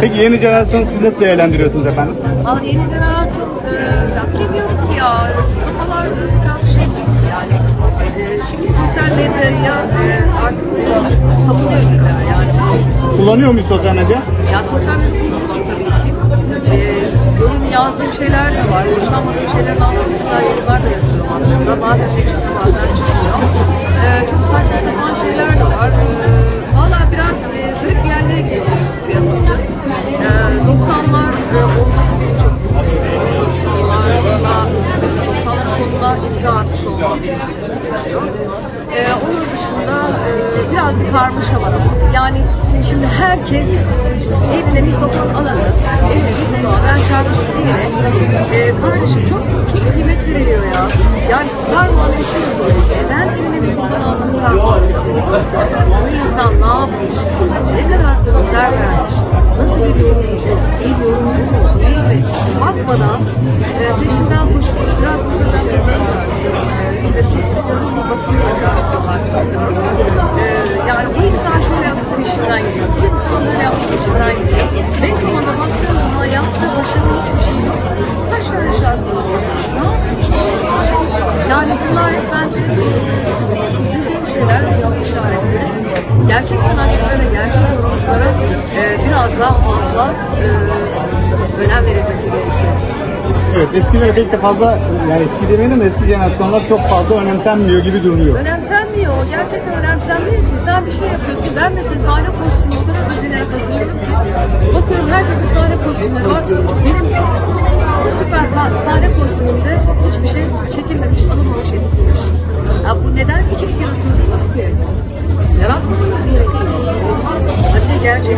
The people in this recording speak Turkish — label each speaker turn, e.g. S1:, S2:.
S1: Peki yeni jenerasyonu siz nasıl değerlendiriyorsunuz efendim?
S2: Ama yeni jenerasyon e, ya bilmiyorum ki ya. Kafalar biraz şey yani. E, çünkü sosyal medyaya e, artık tapınıyor gibiler yani.
S1: Kullanıyor muyuz sosyal medya?
S2: Ya sosyal medya kullanıyorum tabii ki. E, yorum yazdığım şeyler de var. Hoşlanmadığım şeylerin altında güzel yorumlar da yazıyorum aslında. Bazen de çıkıyor bazen olmam beni çok mutlu ediyor. E, onun dışında e, biraz bir karmaşa var. Yani şimdi herkes eline mikrofon alanı, eline mikrofon ben şarkı söyleyerek e, kardeşim çok çok kıymet veriliyor ya. Yani star bu ülke? Ben eline mikrofon alma star Bu insan ne yapmış? Ne kadar konser vermiş? Nasıl bir yorumcu? Bir yorumcu mu? Mi? Bakmadan e, peşinden koşup biraz bu basın yazarlar. E, yani bu insan şöyle yaptı peşinden gidiyor. Bu insan böyle yaptı peşinden gidiyor. Ben zamanda baktığım zaman yaptığı başarılı hiçbir şey yok. Kaç tane şarkı yapmış? Yani bunlar hep bence üzüldüğüm şeyler, soru işaretleri. Gerçek sanatçılara ve gerçek
S1: Evet eskilere pek de fazla yani eski demeyelim de eski jenerasyonlar çok fazla önemsenmiyor gibi duruyor.
S2: Önemsenmiyor, gerçekten önemsenmiyor ki. Sen bir şey yapıyorsun. Ben mesela sahne kostümü o kadar özenerek hazırladım ki. Bakıyorum herkesin sahne kostümleri var. Benim süper sahne kostümümde hiçbir şey çekilmemiş, alınmamış, edilmemiş. Ya bu neden? İki kere yaratıyorsunuz ki. Yaratmadığınız gerekiyor. Hadi de gerçek